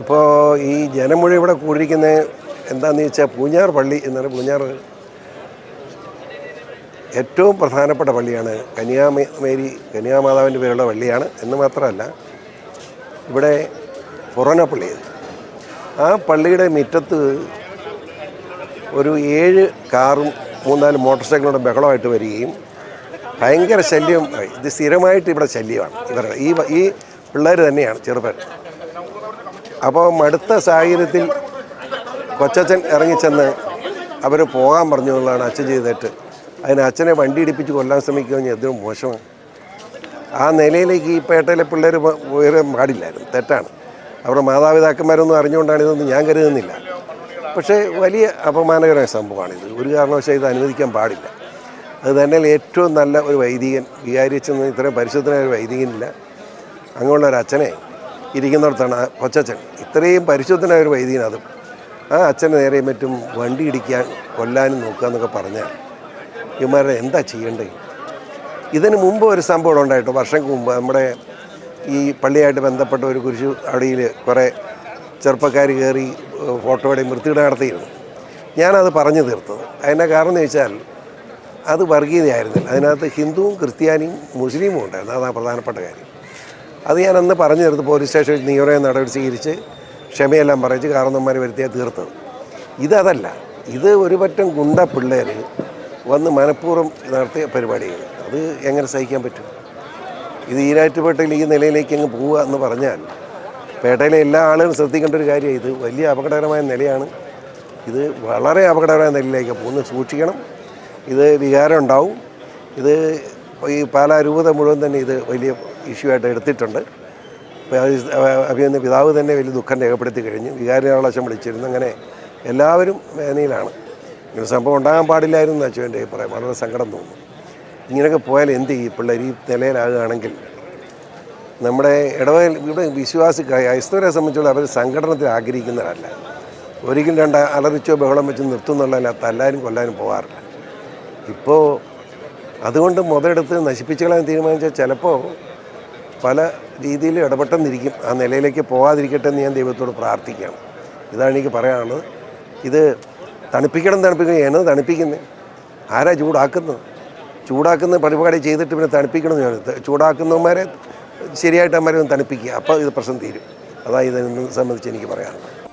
ഇപ്പോൾ ഈ ജനം മുഴുവൻ ഇവിടെ കൂടിയിരിക്കുന്ന എന്താണെന്ന് ചോദിച്ചാൽ പൂഞ്ഞാർ പള്ളി എന്നാണ് പൂഞ്ഞാർ ഏറ്റവും പ്രധാനപ്പെട്ട പള്ളിയാണ്. കന്യാമേരി കന്യാമാതാവിന്റെ പേരുള്ള പള്ളിയാണ് എന്ന് മാത്രമല്ല ഇവിടെ ഫൊറോന പള്ളി. ആ പള്ളിയുടെ മുറ്റത്ത് ഒരു ഏഴ് കാറും മൂന്നാൽ മോട്ടോർ സൈക്കിളുടെ ബഹളമായിട്ട് വരികയും ഭയങ്കര ശല്യം. ഇത് സ്ഥിരമായിട്ട് ഇവിടെ ശല്യമാണ്. ഇവരുടെ ഈ ഈ പിള്ളേർ തന്നെയാണ് ചെറുപ്പൻ അപ്പോൾ മടുത്ത സാഹചര്യത്തിൽ കൊച്ചച്ഛൻ ഇറങ്ങിച്ചെന്ന് അവർ പോകാൻ പറഞ്ഞു എന്നുള്ളതാണ് അച്ഛൻ ചെയ്തിട്ട് അതിന് അച്ഛനെ വണ്ടി ഇടിപ്പിച്ച് കൊല്ലാൻ ശ്രമിക്കുകയും എന്തിനും മോശമാണ്. ആ നിലയിലേക്ക് ഈ പേട്ടയിലെ പിള്ളേർ ഉയരാൻ പാടില്ലായിരുന്നു. തെറ്റാണ്. അവരുടെ മാതാപിതാക്കന്മാരൊന്നും അറിഞ്ഞുകൊണ്ടാണ് ഇതൊന്നും ഞാൻ കരുതുന്നില്ല. പക്ഷേ വലിയ അപമാനകരമായ സംഭവമാണിത്. ഒരു കാരണവശാൽ ഇത് അനുവദിക്കാൻ പാടില്ല. അത് തന്നെ ഏറ്റവും നല്ല ഒരു വൈദികൻ. വികാരിച്ചെന്ന് ഇത്രയും പരിശുദ്ധനായ ഒരു വൈദികനില്ല. അങ്ങനെയുള്ള ഒരു അച്ഛനെ ഇരിക്കുന്നിടത്താണ് ആ കൊച്ചച്ഛൻ. ഇത്രയും പരിശുദ്ധനായ ഒരു വൈദികൻ അതും ആ അച്ഛനെ നേരെയും മറ്റും വണ്ടി ഇടിക്കാൻ കൊല്ലാനും നോക്കുക എന്നൊക്കെ പറഞ്ഞാൽ ഇവന്മാരെ എന്താ ചെയ്യേണ്ടത് ഇതിന് മുമ്പ് ഒരു സംഭവം ഉണ്ടായിട്ടോ? വർഷങ്ങൾക്ക് മുമ്പ് നമ്മുടെ ഈ പള്ളിയായിട്ട് ബന്ധപ്പെട്ട ഒരു കുരിശു അടിയിൽ കുറേ ചെറുപ്പക്കാർ കയറി ഫോട്ടോയുടെ വൃത്തിയുടെ നടത്തിയിരുന്നു. ഞാനത് പറഞ്ഞു തീർത്തത്. അതിന്റെ കാരണം എന്ന് വെച്ചാൽ അത് വർഗീയതയായിരുന്നില്ല. അതിനകത്ത് ഹിന്ദുവും ക്രിസ്ത്യാനിയും മുസ്ലിമും ഉണ്ടായിരുന്നു. അതാണ് പ്രധാനപ്പെട്ട കാര്യം. അത് ഞാൻ അന്ന് പറഞ്ഞു തീർത്ത് പോലീസ് സ്റ്റേഷനിൽ നിയമപരമായ നടപടി സ്വീകരിച്ച് ക്ഷമയെല്ലാം പറയിച്ച് കാരണന്മാർ വരുത്തിയാൽ തീർത്തത്. ഇതതല്ല. ഇത് ഒരു പറ്റം ഗുണ്ട പിള്ളേർ വന്ന് മനഃപൂർവം നടത്തിയ പരിപാടിയാണ്. അത് എങ്ങനെ സഹിക്കാൻ പറ്റും? ഇത് ഈരാറ്റുപേട്ടയിൽ ഈ നിലയിലേക്ക് അങ്ങ് പോവുക എന്ന് പറഞ്ഞാൽ പേട്ടയിലെ എല്ലാ ആളുകളും ശ്രദ്ധിക്കേണ്ട ഒരു കാര്യമാണ് ഇത്. വലിയ അപകടകരമായ നിലയാണ്. ഇത് വളരെ അപകടകരമായ നിലയിലേക്ക് പോകുന്നത് സൂക്ഷിക്കണം. ഇത് വികാരം ഉണ്ടാവും. ഇത് ഈ പാലാരൂപത മുഴുവൻ തന്നെ ഇത് വലിയ ഇഷ്യൂ ആയിട്ട് എടുത്തിട്ടുണ്ട് അഭിനന്ദ പിതാവ് തന്നെ വലിയ ദുഃഖം രേഖപ്പെടുത്തി കഴിഞ്ഞു. വികാരവളശം വിളിച്ചിരുന്നു. അങ്ങനെ എല്ലാവരും വേദനയിലാണ്. ഇങ്ങനെ സംഭവം ഉണ്ടാകാൻ പാടില്ലായിരുന്നു അച്ഛൻ എന്റെ അഭിപ്രായം. വളരെ സങ്കടം തോന്നുന്നു. ഇങ്ങനെയൊക്കെ പോയാൽ എന്ത് ചെയ്യും? പിള്ളേർ ഈ നിലയിലാകുകയാണെങ്കിൽ നമ്മുടെ ഇടവ ഇവിടെ വിശ്വാസി ക്രൈസ്തവരെ സംബന്ധിച്ചുള്ള അവർ സംഘടനത്തിൽ ആഗ്രഹിക്കുന്നവരല്ല. ഒരിക്കലും രണ്ട അലറിച്ചോ ബഹളം വെച്ച് നിർത്തുന്നുള്ളതല്ല തല്ലാനും കൊല്ലാനും പോകാറില്ല. ഇപ്പോൾ അതുകൊണ്ട് മുതലെടുത്ത് നശിപ്പിച്ചുകളാൻ തീരുമാനിച്ചാൽ ചിലപ്പോൾ പല രീതിയിൽ ഇടപെട്ടെന്നിരിക്കും. ആ നിലയിലേക്ക് പോകാതിരിക്കട്ടെ എന്ന് ഞാൻ ദൈവത്തോട് പ്രാർത്ഥിക്കുകയാണ്. ഇതാണ് എനിക്ക് പറയാനുള്ളത്. ഇത് തണുപ്പിക്കണം തണുപ്പിക്കണം. എന്നത് തണുപ്പിക്കുന്നത്. ആരാ ചൂടാക്കുന്നത്? ചൂടാക്കുന്ന പരിപാടി ചെയ്തിട്ട് പിന്നെ തണുപ്പിക്കണം ഞാൻ ചൂടാക്കുന്നവന്മാരെ ശരിയായിട്ട് അമ്മമാരെ ഒന്ന് തണുപ്പിക്കുക. അപ്പോൾ ഇത് പ്രശ്നം തീരും. അതാ ഇതിനെ സംബന്ധിച്ച് എനിക്ക് പറയാനുള്ളത്.